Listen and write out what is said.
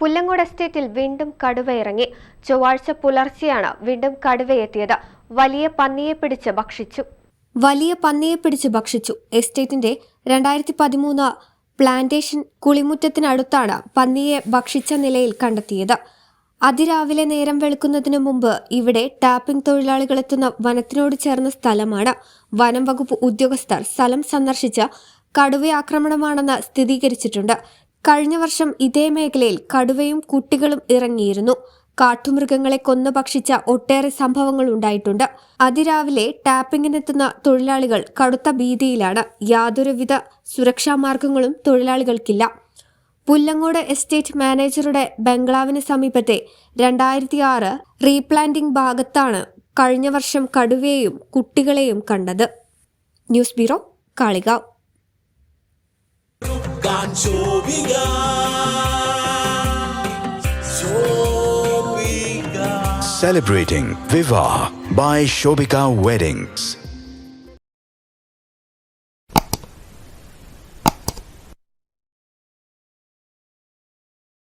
Pullangode എസ്റ്റേറ്റിൽ വീണ്ടും കടുവയിറങ്ങി. ചൊവ്വാഴ്ച പുലർച്ചെയാണ് വീണ്ടും കടുവയെത്തിയത്. വലിയ പന്നിയെ പിടിച്ച് ഭക്ഷിച്ചു. വലിയ പന്നിയെ പിടിച്ച് ഭക്ഷിച്ചു. എസ്റ്റേറ്റിന്റെ രണ്ടായിരത്തി പതിമൂന്ന് പ്ലാന്റേഷൻ കുളിമുറ്റത്തിനടുത്താണ് പന്നിയെ ഭക്ഷിച്ച നിലയിൽ കണ്ടെത്തിയത്. അതിരാവിലെ നേരം വെളുക്കുന്നതിന് മുമ്പ് ഇവിടെ ടാപ്പിംഗ് തൊഴിലാളികൾ എത്തുന്ന വനത്തിനോട് ചേർന്ന സ്ഥലമാണ്. വനം വകുപ്പ് ഉദ്യോഗസ്ഥർ സ്ഥലം സന്ദർശിച്ച കടുവയാക്രമണമാണെന്ന് സ്ഥിരീകരിച്ചിട്ടുണ്ട്. കഴിഞ്ഞ വർഷം ഇതേ മേഖലയിൽ കടുവയും കുട്ടികളും ഇറങ്ങിയിരുന്നു. കാട്ടുമൃഗങ്ങളെ കൊന്നു ഭക്ഷിച്ച ഒട്ടേറെ സംഭവങ്ങൾ ഉണ്ടായിട്ടുണ്ട്. അതിരാവിലെ ടാപ്പിംഗിനെത്തുന്ന തൊഴിലാളികൾ കടുത്ത ഭീതിയിലാണ്. യാതൊരുവിധ സുരക്ഷാ മാർഗങ്ങളും തൊഴിലാളികൾക്കില്ല. പുല്ലങ്ങോട് എസ്റ്റേറ്റ് മാനേജറുടെ ബംഗ്ലാവിന് സമീപത്തെ രണ്ടായിരത്തി ആറ് റീപ്ലാന്റിംഗ് ഭാഗത്താണ് കഴിഞ്ഞ വർഷം കടുവയെയും കുട്ടികളെയും കണ്ടത്. News bureau Kalikavu. Celebrating Viva by Shobika Weddings.